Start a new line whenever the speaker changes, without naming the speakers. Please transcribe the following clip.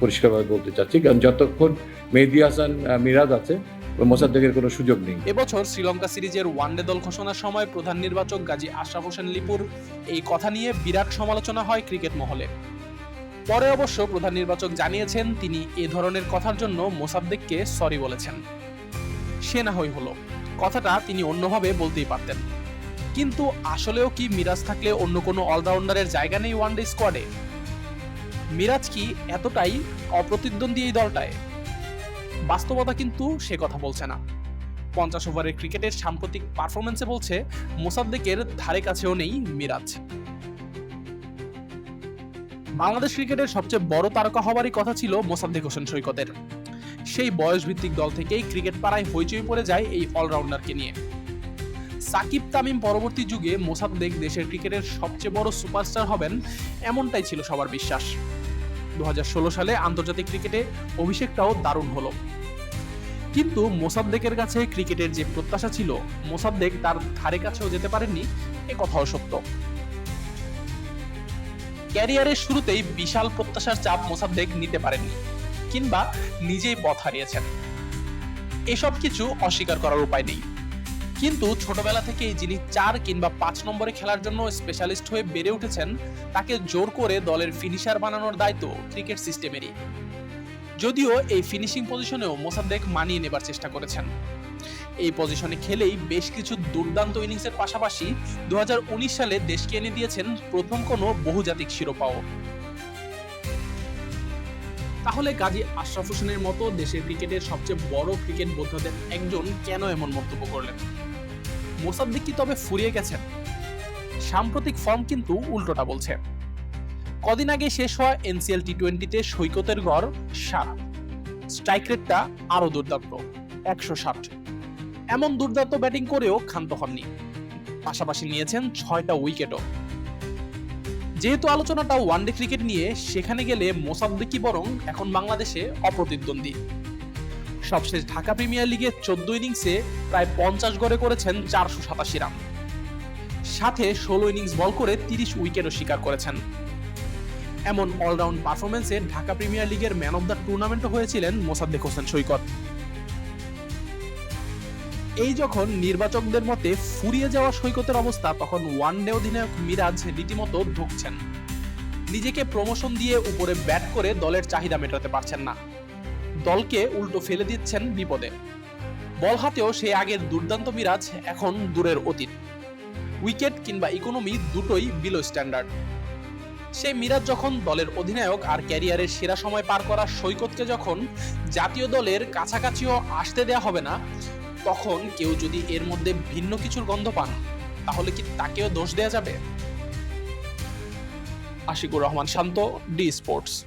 পরিষ্কারভাবে বলতে চাচ্ছি। কারণ যতক্ষণ মেহেদি হাসান মিরাজ আছে, মোসাদ্দেকের কোনো সুযোগ নেই।
এবছর শ্রীলঙ্কা সিরিজের ওয়ানডে দল ঘোষণার সময় প্রধান নির্বাচক গাজী আশরাফ হোসেন লিপুর এই কথা নিয়ে বিরাট সমালোচনা হয় ক্রিকেট মহলে। পরে অবশ্য প্রধান নির্বাচক জানিয়েছেন, তিনি এ ধরনের কথার জন্য মোসাদ্দেককে সরি বলেছেন। সে না হই হলো। কথাটা তিনি অন্যভাবে বলতেই পারতেন। কিন্তু আসলেও কি মিরাজ থাকলে অন্য কোনো অলরাউন্ডারের জায়গা নেই ওয়ানডে স্কোয়াডে? মিরাজ কি এতটাই অপ্রতিদ্বন্দ্বী এই দলটায়? বাস্তবতা কিন্তু সে কথা বলছে না। পঞ্চাশ ওভারের ক্রিকেটের সাম্প্রতিক পারফরমেন্সে বলছে, মোসাদ্দেকের ধারে কাছেও নেই মিরাজ। বাংলাদেশ ক্রিকেটের সবচেয়ে বড় তারকা হবারই কথা ছিল মোসাদ্দেক হোসেন সৈকতের। সেই বয়সভিত্তিক দল থেকেই ক্রিকেট পাড়ায় হইচই পড়ে যায় এই অলরাউন্ডারকে নিয়ে। সাকিব তামিম পরবর্তী যুগে মোসাদ্দেক দেশের ক্রিকেটের সবচেয়ে বড় সুপারস্টার হবেন, এমনটাই ছিল সবার বিশ্বাস। দু হাজার ষোলো সালে আন্তর্জাতিক ক্রিকেটে অভিষেকটাও দারুণ হলো। কিন্তু মোসাদ্দেকের কাছে ক্রিকেটের যে প্রত্যাশা ছিল, মোসাদ্দেক তার ধারে কাছেও যেতে পারেননি, এ কথাও সত্য। ক্যারিয়ারের শুরুতেই বিশাল প্রত্যাশার চাপ মোসাদ্দেক নিতে পারেননি, কিংবা নিজেই পথ হারিয়েছেন। এসব কিছু অস্বীকার করার উপায় নেই। কিন্তু ছোটবেলা থেকেই যিনি চার কিংবা পাঁচ নম্বরে খেলার জন্য স্পেশালিস্ট হয়ে বেড়ে উঠেছেন, তাকে জোর করে দলের ফিনিশার বানানোর দায়িত্ব ক্রিকেট সিস্টেমেরই যদিও এই ফিনিশিং পজিশনেও মোসাদ্দেক মানিয়ে নেবার চেষ্টা করেছেন। এই পজিশনে খেলেই বেশ কিছু দুর্দান্ত ইনিংসের পাশাপাশি দু হাজার উনিশ সালে দেশকে এনে দিয়েছেন প্রথম কোনো বহুজাতিক শিরোপাও। তাহলে গাজী আশরাফ হোসেনের মতো দেশের ক্রিকেটের সবচেয়ে বড় ক্রিকেট বোদ্ধাদের একজন কেন এমন মন্তব্য করলেন? মোসাদ্দেক কি তবে ফুরিয়ে গেছেন? সাম্প্রতিক ফর্ম কিন্তু উল্টোটা বলছে। কদিন আগে শেষ হওয়া এনসিএল টি টোয়েন্টিতে সৈকতের গড় সাত। স্ট্রাইক রেটটা আরও দুর্দান্ত, একশো ষাট। এমন দুর্দান্ত ব্যাটিং করেও ক্ষান্ত হননি। পাশাপাশি নিয়েছেন ছয়টা উইকেটও। যেহেতু আলোচনাটা ওয়ানডে ক্রিকেট নিয়ে, সেখানে গেলে মোসাদ্দেকি বরং এখন বাংলাদেশে অপ্রতিদ্বন্দ্বী। সবশেষ ঢাকা প্রিমিয়ার লিগে চোদ্দ ইনিংসে প্রায় পঞ্চাশ গড়ে করেছেন চারশো সাতাশি রান। সাথে ষোলো ইনিংস বল করে তিরিশ উইকেটও শিকার করেছেন। এমন অলরাউন্ড পারফরমেন্সে ঢাকা প্রিমিয়ার লিগের ম্যান অব দ্য টুর্নামেন্টও হয়েছিলেন মোসাদ্দেক হোসেন সৈকত। এই যখন নির্বাচকদের মতে ফুরিয়ে যাওয়া সৈকতের অবস্থা, তখন ওয়ান ডে অধিনায়ক মিরাজ রীতিমতো ধুকছেন নিজেকে প্রমোশন দিয়ে উপরে ব্যাট করে দলের চাহিদা মেটাতে পারছেন না। দলকে উল্টো ফেলে দিচ্ছেন বিপদে। বল হাতেও সেই আগের দুর্দান্ত মিরাজ এখন দূরের অতীত। উইকেট কিংবা ইকোনমি দুটোই বিলো স্ট্যান্ডার্ড সেই মিরাজ যখন দলের অধিনায়ক আর ক্যারিয়ারের সেরা সময় পার করা সৈকতকে যখন জাতীয় দলের কাছাকাছিও আসতে দেয়া হবে না তখন কেউ যদি এর মধ্যে ভিন্ন কিছুর গন্ধ পান, তাহলে কি তাকেও দোষ দেয়া যাবে? Ashikur Rahman Shanto, D Sports.